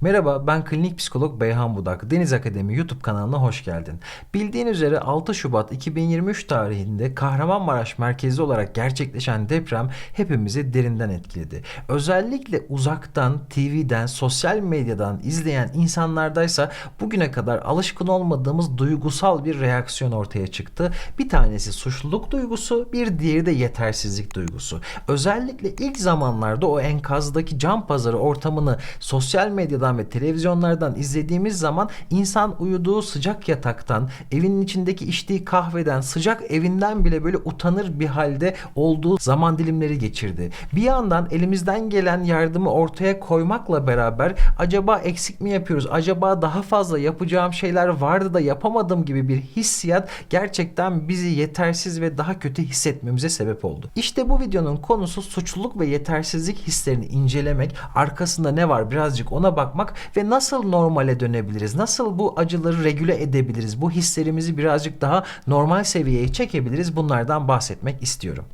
Merhaba ben klinik psikolog Beyhan Budak. Deniz Akademi YouTube kanalına hoş geldin. Bildiğin üzere 6 Şubat 2023 tarihinde Kahramanmaraş merkezli olarak gerçekleşen deprem hepimizi derinden etkiledi. Özellikle uzaktan, TV'den, sosyal medyadan izleyen insanlardaysa bugüne kadar alışkın olmadığımız duygusal bir reaksiyon ortaya çıktı. Bir tanesi suçluluk duygusu, bir diğeri de yetersizlik duygusu. Özellikle ilk zamanlarda o enkazdaki cam pazarı ortamını sosyal medyadan ve televizyonlardan izlediğimiz zaman insan uyuduğu sıcak yataktan, evinin içindeki içtiği kahveden, sıcak evinden bile böyle utanır bir halde olduğu zaman dilimleri geçirdi. Bir yandan elimizden gelen yardımı ortaya koymakla beraber acaba eksik mi yapıyoruz? Acaba daha fazla yapacağım şeyler vardı da yapamadım gibi bir hissiyat gerçekten bizi yetersiz ve daha kötü hissetmemize sebep oldu. İşte bu videonun konusu suçluluk ve yetersizlik hislerini incelemek, arkasında ne var birazcık ona bakmak ve nasıl normale dönebiliriz? Nasıl bu acıları regüle edebiliriz? Bu hislerimizi birazcık daha normal seviyeye çekebiliriz? Bunlardan bahsetmek istiyorum.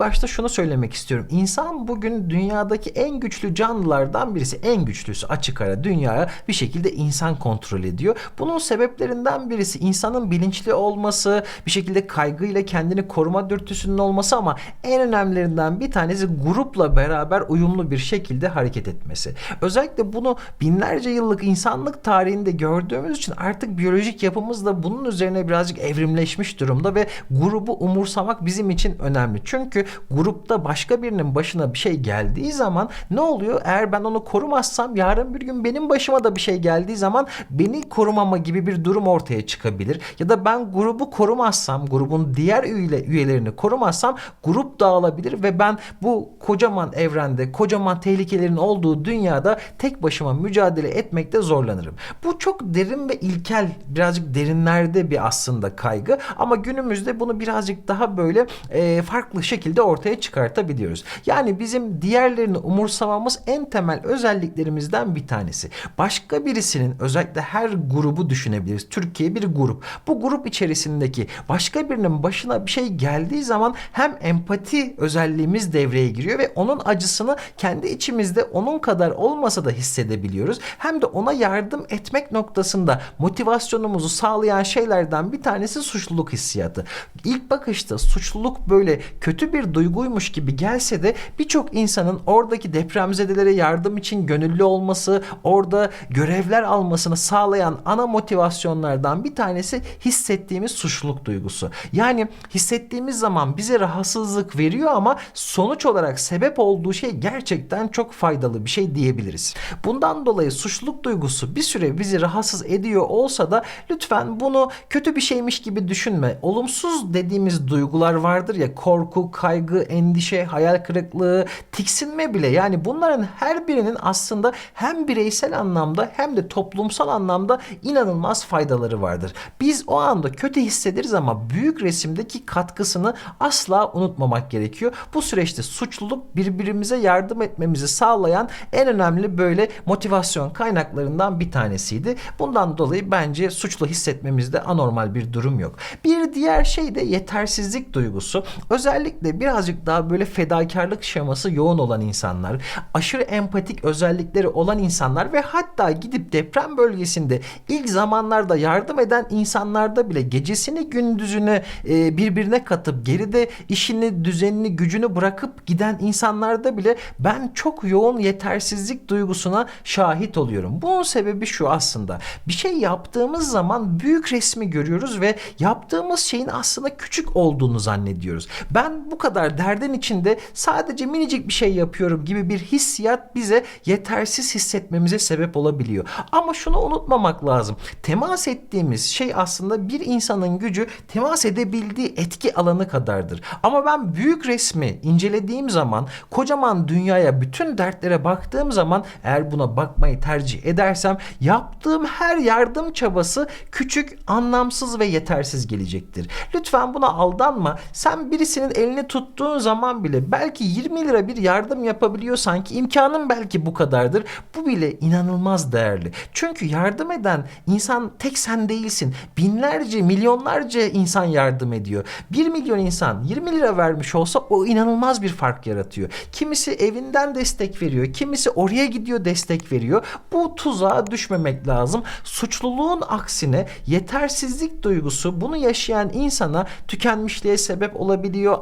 Başta şunu söylemek istiyorum. İnsan bugün dünyadaki en güçlü canlılardan birisi. En güçlüsü açık ara dünyaya bir şekilde insan kontrol ediyor. Bunun sebeplerinden birisi insanın bilinçli olması, bir şekilde kaygıyla kendini koruma dürtüsünün olması ama en önemlilerinden bir tanesi grupla beraber uyumlu bir şekilde hareket etmesi. Özellikle bunu binlerce yıllık insanlık tarihinde gördüğümüz için artık biyolojik yapımız da bunun üzerine birazcık evrimleşmiş durumda ve grubu umursamak bizim için önemli. Çünkü grupta başka birinin başına bir şey geldiği zaman ne oluyor? Eğer ben onu korumazsam yarın bir gün benim başıma da bir şey geldiği zaman beni korumama gibi bir durum ortaya çıkabilir. Ya da ben grubu korumazsam, grubun diğer üye, üyelerini korumazsam grup dağılabilir ve ben bu kocaman evrende, kocaman tehlikelerin olduğu dünyada tek başıma mücadele etmekte zorlanırım. Bu çok derin ve ilkel, birazcık derinlerde bir aslında kaygı ama günümüzde bunu birazcık daha böyle e, farklı şekilde ortaya çıkartabiliyoruz. Yani bizim diğerlerini umursamamız en temel özelliklerimizden bir tanesi. Başka birisinin özellikle her grubu düşünebiliriz. Türkiye bir grup. Bu grup içerisindeki başka birinin başına bir şey geldiği zaman hem empati özelliğimiz devreye giriyor ve onun acısını kendi içimizde onun kadar olmasa da hissedebiliyoruz. Hem de ona yardım etmek noktasında motivasyonumuzu sağlayan şeylerden bir tanesi suçluluk hissiyatı. İlk bakışta suçluluk böyle kötü bir duyguymuş gibi gelse de birçok insanın oradaki depremzedelere yardım için gönüllü olması, orada görevler almasını sağlayan ana motivasyonlardan bir tanesi hissettiğimiz suçluluk duygusu. Yani hissettiğimiz zaman bize rahatsızlık veriyor ama sonuç olarak sebep olduğu şey gerçekten çok faydalı bir şey diyebiliriz. Bundan dolayı suçluluk duygusu bir süre bizi rahatsız ediyor olsa da lütfen bunu kötü bir şeymiş gibi düşünme. Olumsuz dediğimiz duygular vardır ya korku, kaygı, endişe, hayal kırıklığı, tiksinme bile yani bunların her birinin aslında hem bireysel anlamda hem de toplumsal anlamda inanılmaz faydaları vardır. Biz o anda kötü hissederiz ama büyük resimdeki katkısını asla unutmamak gerekiyor. Bu süreçte suçluluk birbirimize yardım etmemizi sağlayan en önemli böyle motivasyon kaynaklarından bir tanesiydi. Bundan dolayı bence suçlu hissetmemizde anormal bir durum yok. Bir diğer şey de yetersizlik duygusu. Özellikle birazcık daha böyle fedakarlık şeması yoğun olan insanlar, aşırı empatik özellikleri olan insanlar ve hatta gidip deprem bölgesinde ilk zamanlarda yardım eden insanlarda bile gecesini gündüzünü e, birbirine katıp geride işini, düzenini, gücünü bırakıp giden insanlarda bile ben çok yoğun yetersizlik duygusuna şahit oluyorum. Bunun sebebi şu aslında. Bir şey yaptığımız zaman büyük resmi görüyoruz ve yaptığımız şeyin aslında küçük olduğunu zannediyoruz. Ben bu kadar derdin içinde sadece minicik bir şey yapıyorum gibi bir hissiyat bize yetersiz hissetmemize sebep olabiliyor. Ama şunu unutmamak lazım. Temas ettiğimiz şey aslında bir insanın gücü temas edebildiği etki alanı kadardır. Ama ben büyük resmi incelediğim zaman kocaman dünyaya bütün dertlere baktığım zaman eğer buna bakmayı tercih edersem yaptığım her yardım çabası küçük, anlamsız ve yetersiz gelecektir. Lütfen buna aldanma. Sen birisinin elini tut tuttuğun zaman bile belki 20 lira bir yardım yapabiliyorsan ki imkanın belki bu kadardır. Bu bile inanılmaz değerli. Çünkü yardım eden insan tek sen değilsin. Binlerce, milyonlarca insan yardım ediyor. 1 milyon insan 20 lira vermiş olsa o inanılmaz bir fark yaratıyor. Kimisi evinden destek veriyor. Kimisi oraya gidiyor destek veriyor. Bu tuzağa düşmemek lazım. Suçluluğun aksine yetersizlik duygusu bunu yaşayan insana tükenmişliğe sebep olabiliyor.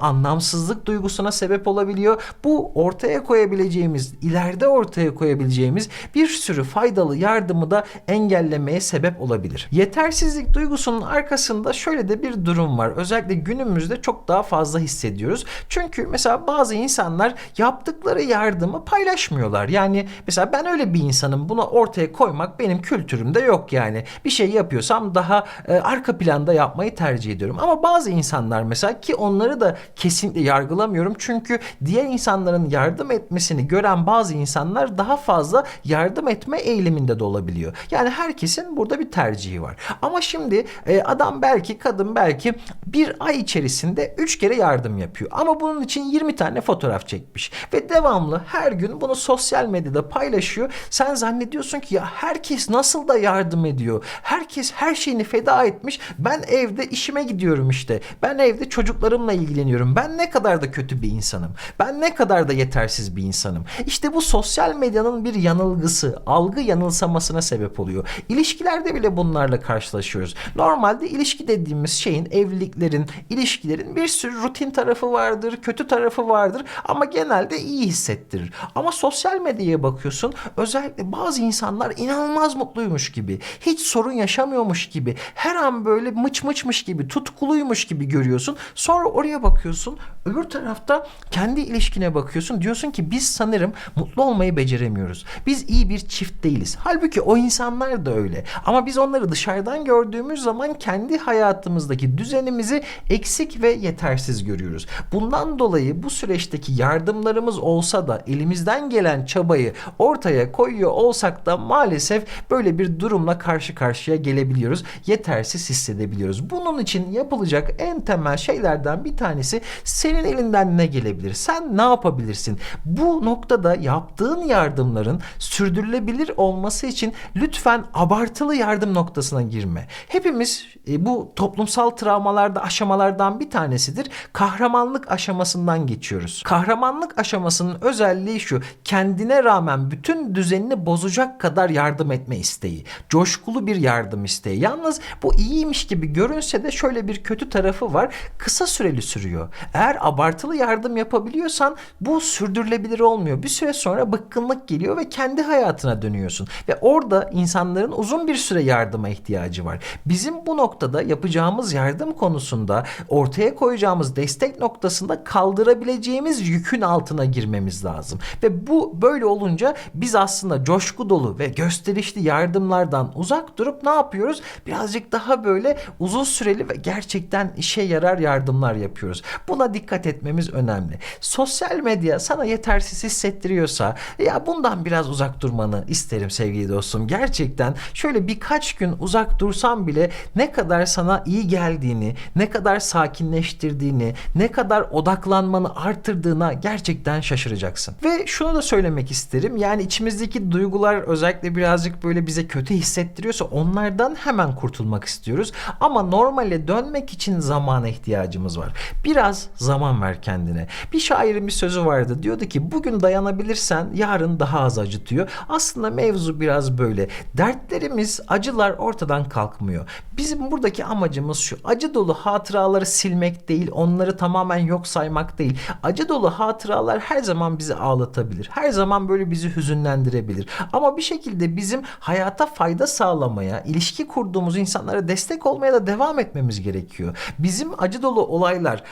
Anlamsızlık duygusuna sebep olabiliyor. Bu ortaya koyabileceğimiz, ileride ortaya koyabileceğimiz bir sürü faydalı yardımı da engellemeye sebep olabilir. Yetersizlik duygusunun arkasında şöyle de bir durum var. Özellikle günümüzde çok daha fazla hissediyoruz. Çünkü mesela bazı insanlar yaptıkları yardımı paylaşmıyorlar. Yani mesela ben öyle bir insanım. Buna ortaya koymak benim kültürümde yok yani. Bir şey yapıyorsam daha e, arka planda yapmayı tercih ediyorum. Ama bazı insanlar mesela ki onları da kesinlikle yargılamıyorum. Çünkü diğer insanların yardım etmesini gören bazı insanlar daha fazla yardım etme eğiliminde de olabiliyor. Yani herkesin burada bir tercihi var. Ama şimdi e, adam belki kadın belki bir ay içerisinde 3 kere yardım yapıyor. Ama bunun için 20 tane fotoğraf çekmiş. Ve devamlı her gün bunu sosyal medyada paylaşıyor. Sen zannediyorsun ki ya herkes nasıl da yardım ediyor. Herkes her şeyini feda etmiş. Ben evde işime gidiyorum işte. Ben evde çocuklarımla ilgileniyorum. Ben ne kadar da kötü bir insanım. Ben ne kadar da yetersiz bir insanım. İşte bu sosyal medyanın bir yanılgısı, algı yanılsamasına sebep oluyor. İlişkilerde bile bunlarla karşılaşıyoruz. Normalde ilişki dediğimiz şeyin, evliliklerin, ilişkilerin bir sürü rutin tarafı vardır, kötü tarafı vardır ama genelde iyi hissettirir. Ama sosyal medyaya bakıyorsun özellikle bazı insanlar inanılmaz mutluymuş gibi, hiç sorun yaşamıyormuş gibi, her an böyle mıç mıçmış gibi, tutkuluymuş gibi görüyorsun. Sonra oraya bakıyorsun, öbür tarafta kendi ilişkine bakıyorsun. Diyorsun ki biz sanırım mutlu olmayı beceremiyoruz. Biz iyi bir çift değiliz. Halbuki o insanlar da öyle. Ama biz onları dışarıdan gördüğümüz zaman kendi hayatımızdaki düzenimizi eksik ve yetersiz görüyoruz. Bundan dolayı bu süreçteki yardımlarımız olsa da elimizden gelen çabayı ortaya koyuyor olsak da maalesef böyle bir durumla karşı karşıya gelebiliyoruz. Yetersiz hissedebiliyoruz. Bunun için yapılacak en temel şeylerden bir tanesi senin elinden ne gelebilir? Sen ne yapabilirsin? Bu noktada yaptığın yardımların sürdürülebilir olması için lütfen abartılı yardım noktasına girme. Hepimiz e, bu toplumsal travmalarda aşamalardan bir tanesidir. Kahramanlık aşamasından geçiyoruz. Kahramanlık aşamasının özelliği şu. Kendine rağmen bütün düzenini bozacak kadar yardım etme isteği. Coşkulu bir yardım isteği. Yalnız bu iyiymiş gibi görünse de şöyle bir kötü tarafı var. Kısa süreli sürüyor. Eğer abartılı yardım yapabiliyorsan bu sürdürülebilir olmuyor. Bir süre sonra bıkkınlık geliyor ve kendi hayatına dönüyorsun. Ve orada insanların uzun bir süre yardıma ihtiyacı var. Bizim bu noktada yapacağımız yardım konusunda ortaya koyacağımız destek noktasında kaldırabileceğimiz yükün altına girmemiz lazım. Ve bu böyle olunca biz aslında coşku dolu ve gösterişli yardımlardan uzak durup ne yapıyoruz? Birazcık daha böyle uzun süreli ve gerçekten işe yarar yardımlar yapıyoruz. Buna dikkat etmemiz önemli. Sosyal medya sana yetersiz hissettiriyorsa ya bundan biraz uzak durmanı isterim sevgili dostum. Gerçekten şöyle birkaç gün uzak dursan bile ne kadar sana iyi geldiğini, ne kadar sakinleştirdiğini, ne kadar odaklanmanı artırdığına gerçekten şaşıracaksın. Ve şunu da söylemek isterim. Yani içimizdeki duygular özellikle birazcık böyle bize kötü hissettiriyorsa onlardan hemen kurtulmak istiyoruz. Ama normale dönmek için zamana ihtiyacımız var. Biraz zaman ver kendine. Bir şairin bir sözü vardı. Diyordu ki bugün dayanabilirsen yarın daha az acıtıyor. Aslında mevzu biraz böyle. Dertlerimiz, acılar ortadan kalkmıyor. Bizim buradaki amacımız şu. Acı dolu hatıraları silmek değil, onları tamamen yok saymak değil. Acı dolu hatıralar her zaman bizi ağlatabilir. Her zaman böyle bizi hüzünlendirebilir. Ama bir şekilde bizim hayata fayda sağlamaya, ilişki kurduğumuz insanlara destek olmaya da devam etmemiz gerekiyor. Bizim acı dolu olaylar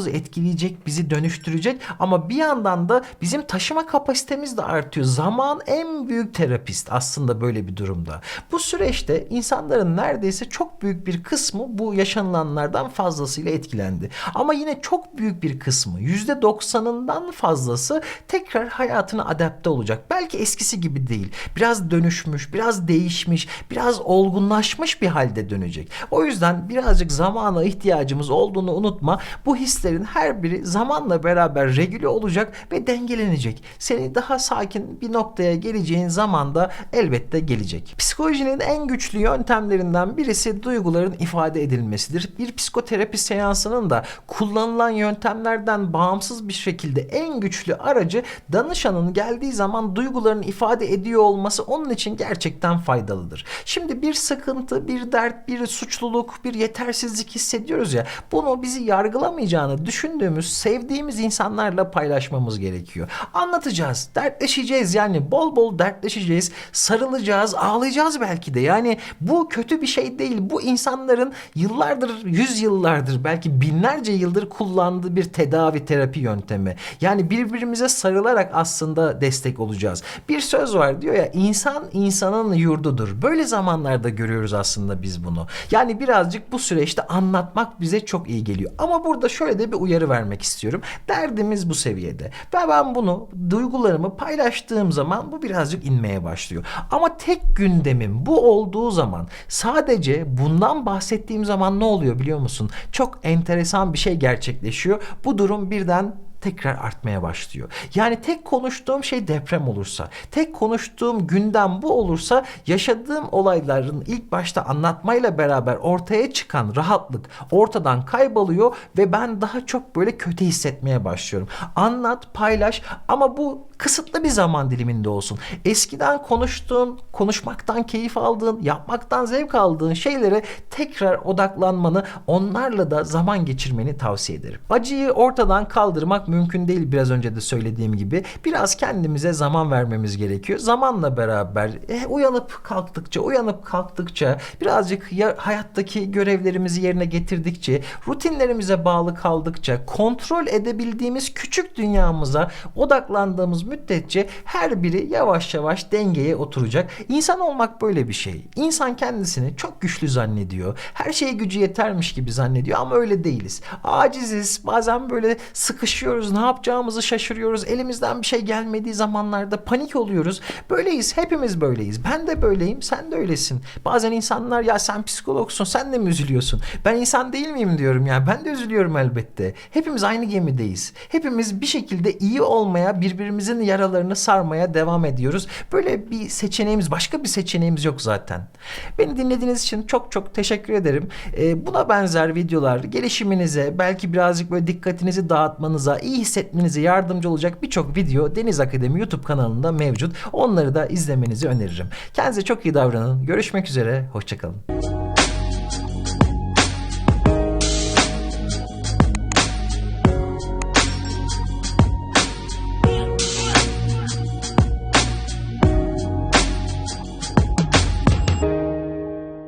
hayatımızı etkileyecek, bizi dönüştürecek ama bir yandan da bizim taşıma kapasitemiz de artıyor. Zaman en büyük terapist aslında böyle bir durumda. Bu süreçte insanların neredeyse çok büyük bir kısmı bu yaşanılanlardan fazlasıyla etkilendi. Ama yine çok büyük bir kısmı %90'ından fazlası tekrar hayatına adapte olacak. Belki eskisi gibi değil. Biraz dönüşmüş, biraz değişmiş, biraz olgunlaşmış bir halde dönecek. O yüzden birazcık zamana ihtiyacımız olduğunu unutma. Bu hisleri hislerin her biri zamanla beraber regüle olacak ve dengelenecek. Seni daha sakin bir noktaya geleceğin zaman da elbette gelecek. Psikolojinin en güçlü yöntemlerinden birisi duyguların ifade edilmesidir. Bir psikoterapi seansının da kullanılan yöntemlerden bağımsız bir şekilde en güçlü aracı danışanın geldiği zaman duygularını ifade ediyor olması onun için gerçekten faydalıdır. Şimdi bir sıkıntı, bir dert, bir suçluluk, bir yetersizlik hissediyoruz ya bunu bizi yargılamayacağını düşündüğümüz, sevdiğimiz insanlarla paylaşmamız gerekiyor. Anlatacağız, dertleşeceğiz yani bol bol dertleşeceğiz, sarılacağız, ağlayacağız belki de. Yani bu kötü bir şey değil. Bu insanların yıllardır, yüz yıllardır, belki binlerce yıldır kullandığı bir tedavi terapi yöntemi. Yani birbirimize sarılarak aslında destek olacağız. Bir söz var diyor ya insan insanın yurdudur. Böyle zamanlarda görüyoruz aslında biz bunu. Yani birazcık bu süreçte anlatmak bize çok iyi geliyor. Ama burada şöyle de bir uyarı vermek istiyorum. Derdimiz bu seviyede. Ve ben bunu duygularımı paylaştığım zaman bu birazcık inmeye başlıyor. Ama tek gündemim bu olduğu zaman sadece bundan bahsettiğim zaman ne oluyor biliyor musun? Çok enteresan bir şey gerçekleşiyor. Bu durum birden tekrar artmaya başlıyor. Yani tek konuştuğum şey deprem olursa, tek konuştuğum gündem bu olursa yaşadığım olayların ilk başta anlatmayla beraber ortaya çıkan rahatlık ortadan kayboluyor ve ben daha çok böyle kötü hissetmeye başlıyorum. Anlat, paylaş ama bu kısıtlı bir zaman diliminde olsun. Eskiden konuştuğun, konuşmaktan keyif aldığın, yapmaktan zevk aldığın şeylere tekrar odaklanmanı, onlarla da zaman geçirmeni tavsiye ederim. Acıyı ortadan kaldırmak mümkün değil biraz önce de söylediğim gibi. Biraz kendimize zaman vermemiz gerekiyor. Zamanla beraber e, uyanıp kalktıkça, uyanıp kalktıkça birazcık ya, hayattaki görevlerimizi yerine getirdikçe, rutinlerimize bağlı kaldıkça, kontrol edebildiğimiz küçük dünyamıza odaklandığımız müddetçe her biri yavaş yavaş dengeye oturacak. İnsan olmak böyle bir şey. İnsan kendisini çok güçlü zannediyor. Her şeye gücü yetermiş gibi zannediyor ama öyle değiliz. Aciziz. Bazen böyle sıkışıyoruz. Ne yapacağımızı şaşırıyoruz. Elimizden bir şey gelmediği zamanlarda panik oluyoruz. Böyleyiz. Hepimiz böyleyiz. Ben de böyleyim. Sen de öylesin. Bazen insanlar ya sen psikologsun. Sen de mi üzülüyorsun? Ben insan değil miyim diyorum ya. Ben de üzülüyorum elbette. Hepimiz aynı gemideyiz. Hepimiz bir şekilde iyi olmaya, birbirimizin yaralarını sarmaya devam ediyoruz. Böyle bir seçeneğimiz, başka bir seçeneğimiz yok zaten. Beni dinlediğiniz için çok çok teşekkür ederim. Ee, buna benzer videolar gelişiminize, belki birazcık böyle dikkatinizi dağıtmanıza, iyi hissetmenize yardımcı olacak birçok video Deniz Akademi YouTube kanalında mevcut. Onları da izlemenizi öneririm. Kendinize çok iyi davranın. Görüşmek üzere. Hoşçakalın.